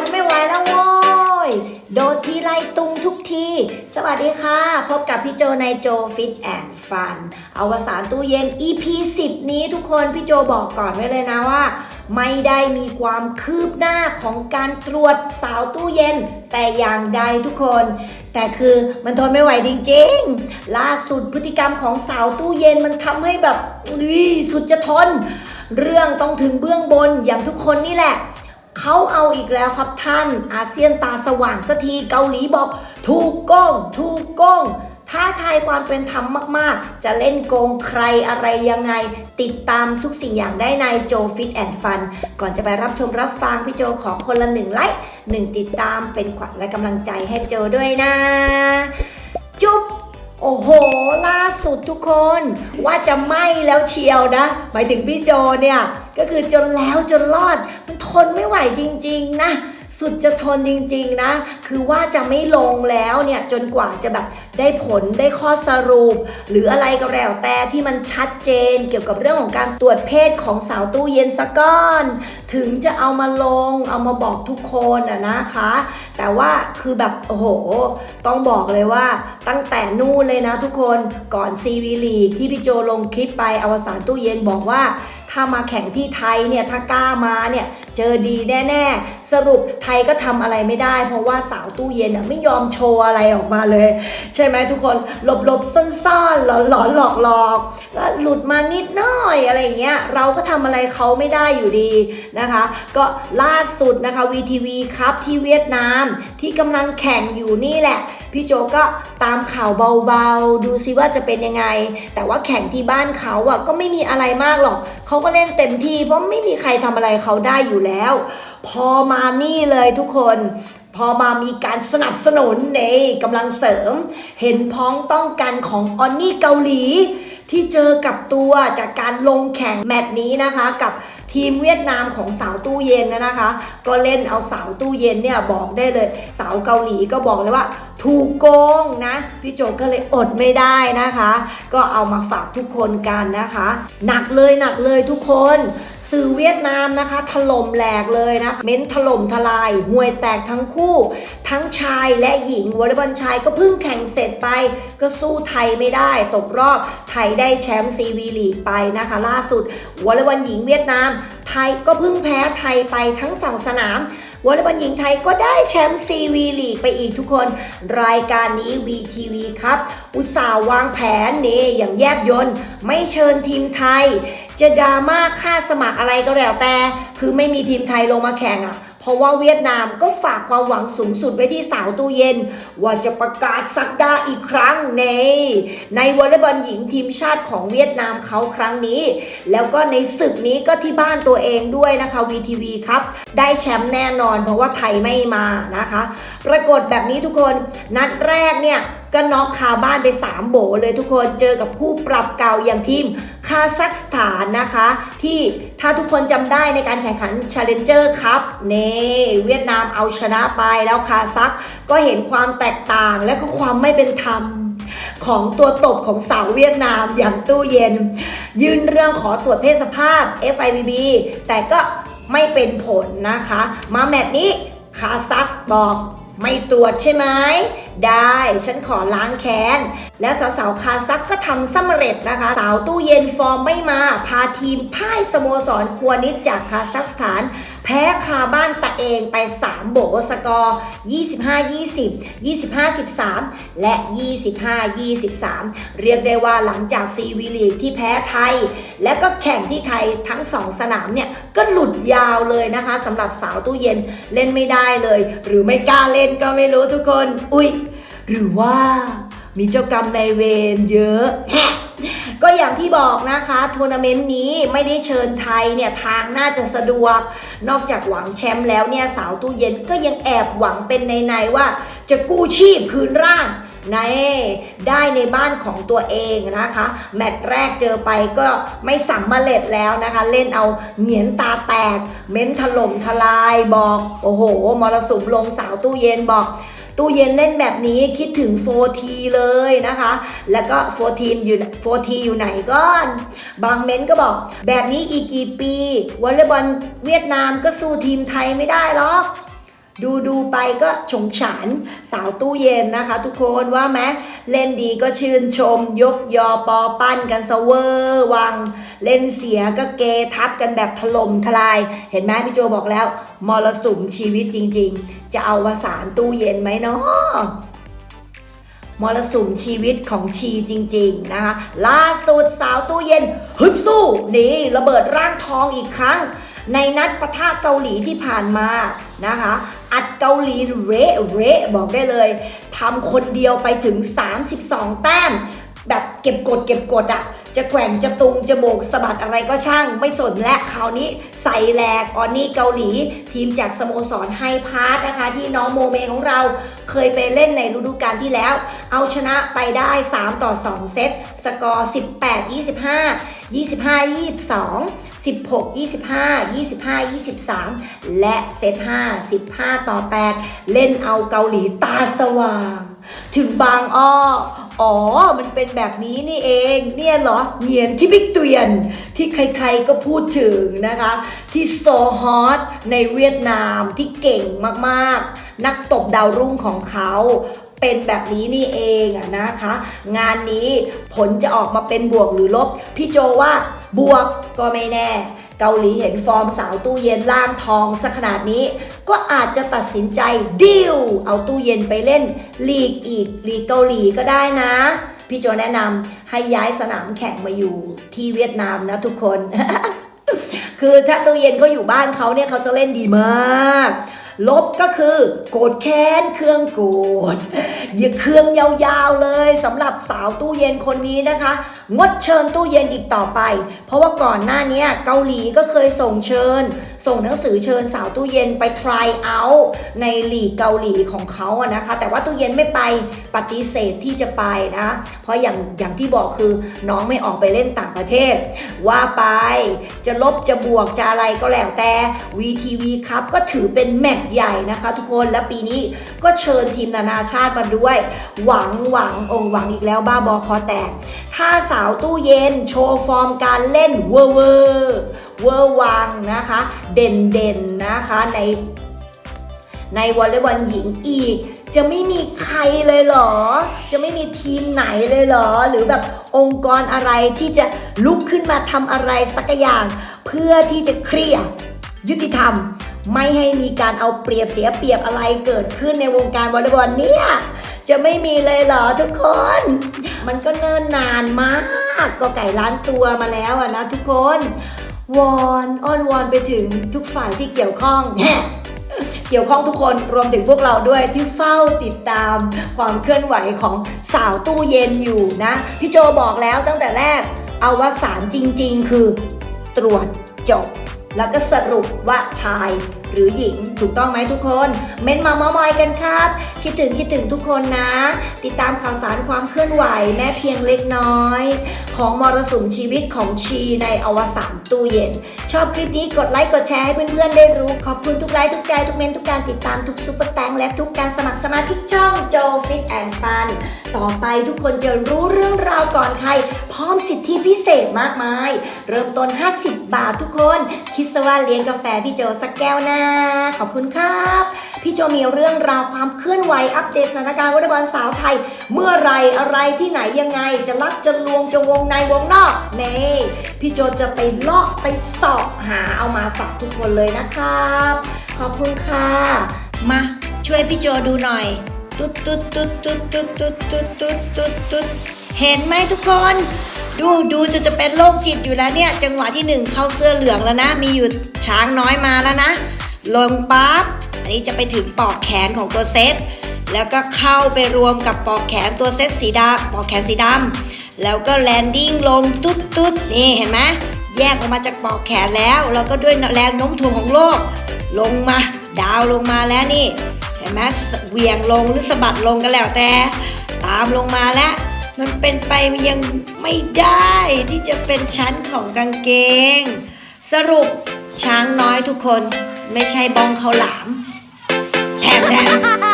นไม่ไหวแล้วโว้ย โดดทีไรตุงทุกที สวัสดีค่ะ พบกับพี่โจในโจฟิตแอนด์ฟันอวสานตู้เย็น EP 10 นี้ทุกคนพี่โจบอกก่อนไว้เลยนะว่า ไม่ได้มีความคืบหน้าของการตรวจสาวตู้เย็น แต่อย่างใดทุกคน แต่คือมันทนไม่ไหวจริงๆ ล่าสุดพฤติกรรมของสาวตู้เย็นมันทำให้แบบสุดจะทน เรื่องต้องถึงเบื้องบนอย่างทุกคนนี่แหละ เขาเอาอีกแล้วครับท่านอาเซียนตาสว่างสักทีเกาหลีบอกถูกโกงถูกโกงท้าทายความเป็นธรรมมาก ๆ จะเล่นโกงใครอะไรยังไง ติดตามทุกสิ่งอย่างได้ในโจฟิตแอนด์ฟัน ก่อนจะไปรับชมรับฟังพี่โจขอคนละหนึ่งไลค์หนึ่งติดตามเป็นขวัญและกำลังใจให้พี่โจด้วยนะ จุ๊บ โอ้โห ล่าสุดทุกคนว่าจะไหม้แล้วเชียวนะหมายถึงพี่โจเนี่ย ก็คือจนแล้วจนรอด มันทนไม่ไหวจริง ๆ นะ สุดจะทนจริงๆนะ คือว่าจะไม่ลงแล้วเนี่ยจนกว่าจะแบบได้ผลได้ข้อสรุป หรืออะไรก็แล้วแต่ที่มันชัดเจนเกี่ยวกับเรื่องของการตรวจเพศของสาวตู้เย็นสะก้อน ถึงจะเอามาลงเอามาบอกทุกคนอะนะคะ แต่ว่าคือแบบโอ้โห ต้องบอกเลยว่าตั้งแต่นู่นเลยนะทุกคนก่อนซีวีลีกที่พี่โจลงคลิปไปอวสานตู้เย็นบอกว่าถ้ามาแข่งที่ไทยเนี่ยถ้ากล้ามาเนี่ยเจอดีแน่ๆ สรุปไทยก็ทำอะไรไม่ได้ เพราะว่าสาวตู้เย็นอะไม่ยอมโชว์อะไรออกมาเลย ใช่ไหมทุกคนหลบๆซ่อนๆหลอนๆหลอกๆแล้วหลุดมานิดหน่อยอะไรอย่างเงี้ยเราก็ทำอะไรเขาไม่ได้อยู่ดีนะคะ ก็ล่าสุดนะคะ VTV ครับที่เวียดนามที่กำลังแข่งอยู่นี่แหละพี่โจก็ตามข่าวเบาๆ ดูซิว่าจะเป็นยังไง แต่ว่าแข่งที่บ้านเขาอะก็ไม่มีอะไรมากหรอกเขาก็เล่นเต็มที่เพราะไม่มีใครทำอะไรเขาได้อยู่แล้ว พอมานี่เลยทุกคนพอมามีการสนับสนุนในกำลังเสริม เห็นพ้องต้องกันของออนนี่เกาหลี ที่เจอกับตัวจากการลงแข่งแมตช์นี้นะคะ กับทีมเวียดนามของสาวตู้เย็นนะนะคะ ก็เล่นเอาสาวตู้เย็นเนี่ยบอกได้เลย สาวเกาหลีก็บอกเลยว่า ถูกโกงนะ พี่โจก็เลยอดไม่ได้นะคะ ก็เอามาฝากทุกคนกันนะคะ หนักเลยหนักเลยทุกคนสื่อเวียดนามนะคะ ถล่มแหลกเลยนะเม้นถล่มทลายห่วยแตกทั้งคู่ ทั้งชายและหญิงวอลเลย์บอลชายก็เพิ่งแข่งเสร็จไป ก็สู้ไทยไม่ได้ ตกรอบไทยได้แชมป์ซีวีลีกไปนะคะ ล่าสุดวอลเลย์บอลหญิงเวียดนาม ไทยก็เพิ่งแพ้ไทยไปทั้งสองสนาม วอลเลย์บอลหญิงไทยก็ได้แชมป์ซีวีลีกไปอีกทุกคน รายการนี้ VTV ครับ อุตส่าห์วางแผนนี่อย่างแยบยนต์ไม่เชิญทีมไทย จะดราม่าค่าสมัครอะไรก็แล้วแต่ คือไม่มีทีมไทยลงมาแข่งอะ เพราะว่าเวียดนามก็ฝากความหวังสูงสุดไว้ที่สาวตู้เย็น ว่าจะประกาศสักดาอีกครั้งใน ในวอลเลย์บอลหญิงทีมชาติของเวียดนามเขาครั้งนี้ แล้วก็ในศึกนี้ก็ที่บ้านตัวเองด้วยนะคะ VTV ครับ ได้แชมป์แน่นอนเพราะว่าไทยไม่มานะคะ ปรากฏแบบนี้ทุกคนนัดแรกเนี่ยก็น็อกคาบ้านไป 3 โบเลยทุกคนเจอกับคู่ปรับเก่าอย่างทีม คาซัคสถานนะคะ ที่ถ้าทุกคนจำได้ในการแข่งขัน Challenger ครับเน่เวียดนามเอาชนะไปแล้วคาซัคก็เห็นความแตกต่างและก็ความไม่เป็นธรรมของตัวตบของสาวเวียดนามอย่างตู้เย็น ยื่นเรื่องขอตรวจเพศสภาพ FIBB แต่ก็ไม่เป็นผลนะคะ มาแมตช์นี้คาซัคบอกไม่ตรวจใช่ไหม ได้ ฉันขอล้างแค้น แล้วสาวๆคาซักก็ทำสำเร็จนะคะ สาวตู้เย็นฟอร์มไม่มา พาทีมพ่ายสโมสรควนิดจากคาซัคสถาน แพ้คาบ้านต เองไป 3 โบสกอร์ 25-20 25-13 และ 25-23 เรียกได้ว่าหลังจากซีวีลีกที่แพ้ไทย และก็แข่งที่ไทยทั้ง 2 สนามเนี่ย ก็หลุดยาวเลยนะคะสำหรับสาวตู้เย็นเล่นไม่ได้เลย หรือไม่กล้าเล่นก็ไม่รู้ทุกคน อุ๊ย หรือว่ามีเจ้ากรรมในายเวรเยอะแฮะ ก็อย่างที่บอกนะคะทัวร์นาเมนต์นี้ไม่ได้เชิญไทยเนี่ยทางน่าจะสะดวก นอกจากหวังแชมป์แล้วเนี่ยสาวตู้เย็นก็ยังแอบหวังเป็นในๆว่า จะกู้ชีพคืนร่างในได้ในบ้านของตัวเองนะคะ แมตช์แรกเจอไปก็ไม่สำเร็จแล้วนะคะ เล่นเอาเหงียนตาแตก เม้นถล่มทลายบอก โอ้โหมรสุมลงสาวตู้เย็นบอก ตู้เย็นเล่นแบบนี้คิดถึง 4T เลยนะคะ แล้วก็ 4T อยู่ 4T อยู่ไหนก่อน บางเม้นก็บอก แบบนี้อีกกี่ปีวอลเลย์บอลเวียดนามก็สู้ทีมไทยไม่ได้หรอก ดูดูไปก็ฉงฉานสาวตู้เย็นนะคะ ทุกคนว่าไหมเล่นดีก็ชื่นชม ยกยอปอปั้นกันสเวอร์วัง เล่นเสียก็เกทับกันแบบถล่มทลาย เห็นไหมพี่โจบอกแล้ว มรสุมชีวิตจริง ๆ จะเอาวสานตู้เย็นไหมเนาะมรสุมชีวิตของชีจริง ๆ นะคะ ล่าสุดสาวตู้เย็นฮึดสู้นี่ระเบิดร่างทองอีกครั้ง ในนัดประทะเกาหลีที่ผ่านมานะคะ เกาหลีเละเละบอกได้เลยทำคนเดียวไปถึง 32 แต้ม แบบเก็บกดเก็บกดอะจะแกว่งจะตุงจะโบกสะบัดอะไรก็ช่าง ไม่สนและคราวนี้ใส่แหลกออนนี่เกาหลี ทีมจากสโมสรไฮพาร์ทนะคะ ที่น้องโมเมของเราเคยไปเล่นในฤดูกาลที่แล้ว เอาชนะไปได้ 3 ต่อ 2 เซต สกอร์ 18 25 25 22 16 25 25 23 และเซต5 15 ต่อ 8 เล่นเอาเกาหลีตาสว่าง ถึงบางอ้อ อ๋อ มันเป็นแบบนี้นี่เอง เนี่ยเหรอเงียนที่บิ๊กเตียน ที่ใครๆก็พูดถึงนะคะ ที่โซฮอตในเวียดนามที่เก่งมากๆ นักตบดาวรุ่งของเขา เป็นแบบนี้นี่เองอะนะคะ งานนี้ผลจะออกมาเป็นบวกหรือลบ พี่โจว่าบวกก็ไม่แน่ เกาหลีเห็นฟอร์มสาวตู้เย็นล่างทองสักขนาดนี้ ก็อาจจะตัดสินใจดิวเอาตู้เย็นไปเล่นลีกอีกลีกเกาหลีก็ได้นะพี่โจแนะนำให้ย้ายสนามแข่งมาอยู่ที่เวียดนามนะทุกคน คือถ้าตู้เย็นเขาอยู่บ้านเขาเนี่ยเขาจะเล่นดีมาก ลบก็คือโกรธแค้นเครื่องโกรธอย่าเครื่องยาวๆเลยสำหรับสาวตู้เย็นคนนี้นะคะ งดเชิญตู้เย็นอีกต่อไป เพราะว่าก่อนหน้านี้เกาหลีก็เคยส่งเชิญ ส่งหนังสือเชิญสาวตู้เย็นไป try out ในหลีกเกาหลีของเขาอะนะคะ แต่ว่าตู้เย็นไม่ไปปฏิเสธที่จะไปนะ เพราะอย่างอย่างที่บอกคือน้องไม่ออกไปเล่นต่างประเทศ ว่าไปจะลบจะบวกจะอะไรก็แล้วแต่ VTV ครับก็ถือเป็นแมตช์ใหญ่นะคะทุกคนและปีนี้ก็เชิญทีมนานาชาติมาด้วย หวังหวังองหวังอีกแล้วบ้าบอคอแตกถ้าสาวตู้เย็นโชว์ฟอร์มการเล่นเวอร์ เวอร์วังนะคะ เด่นเด่นนะคะในในวอลเลย์บอลหญิงอีก จะไม่มีใครเลยเหรอ จะไม่มีทีมไหนเลยเหรอ หรือแบบองค์กรอะไรที่จะลุกขึ้นมาทำอะไรสักอย่าง เพื่อที่จะเคลียร์ยุติธรรม ไม่ให้มีการเอาเปรียบเสียเปรียบอะไรเกิดขึ้นในวงการวอลเลย์บอลเนี่ยจะไม่มีเลยเหรอทุกคน มันก็เนิ่นนานมาก ก็ไก่ล้านตัวมาแล้วอะนะทุกคน วอนอ้อนวอนไปถึงทุกฝ่ายที่เกี่ยวข้อง เกี่ยวข้องทุกคนรวมถึงพวกเราด้วยที่เฝ้าติดตามความเคลื่อนไหวของสาวตู้เย็นอยู่นะ พี่โจบอกแล้วตั้งแต่แรก เอาว่าสารจริง ๆ คือตรวจจบ แล้วก็สรุปว่าชาย หรือหญิงถูกต้องไหมทุกคน เม้นต์มาเมามอยกันครับ คิดถึงคิดถึงทุกคนนะ ติดตามข่าวสารความเคลื่อนไหวแม้เพียงเล็กน้อย ของมรสุมชีวิตของชีในอวสานตู้เย็น ชอบคลิปนี้กดไลค์กดแชร์ให้เพื่อนๆได้รู้ ขอบคุณทุกไลค์ทุกใจทุกเมนต์ทุกการติดตามทุกซุปเปอร์แตงและทุกการสมัครสมาชิกช่องโจฟิตแอนด์ฟันต่อไปทุกคนจะรู้เรื่องราวก่อนใคร พร้อมสิทธิพิเศษมากมาย เริ่มต้น 50 บาททุกคน คิดซะว่าเลี้ยงกาแฟพี่โจสักแก้วนะขอบคุณครับ พี่โจมีเรื่องราวความเคลื่อนไหวอัปเดตสถานการณ์วอลเลย์บอลสาวไทย เมื่อไรอะไรที่ไหนยังไง จะรับจะลวงจะวงในวงนอกเน่พี่โจจะไปเลาะไปสอบหาเอามาฝากทุกคนเลยนะครับ ขอบคุณค่ะ มาช่วยพี่โจดูหน่อย ตุ๊ดตุ๊ดตุ๊ดตุ๊ดตุ๊ดตุ๊ดตุ๊ดตุ๊ดตุ๊ดตุ๊ดเห็นไหมทุกคนดูดูจะจะเป็นโรคจิตอยู่แล้วเนี่ย จังหวะที่หนึ่งเข้าเสื้อเหลืองแล้วนะ มีอยู่ช้างน้อยมาแล้วนะ ลงปั๊บอันนี้จะไปถึงปอกแขนของตัวเซตแล้วก็เข้าไปรวมกับปอกแขนตัวเซตสีดำปอกแขนสีดำแล้วก็แลนดิ้งลงตุ๊ดตุ๊ดนี่เห็นไหมแยกออกมาจากปอกแขนแล้วแล้วก็ด้วยแรงโน้มถ่วงของโลก ลงมาดาวลงมาแล้วนี่เห็นไหมเหวี่ยงลงหรือสะบัดลงก็แล้วแต่ ตามลงมาแล้ว มันเป็นไปยังไม่ได้ที่จะเป็นชั้นของกางเกง สรุปช้างน้อยทุกคน ไม่ใช่บองเขาวหลาม แถมแถม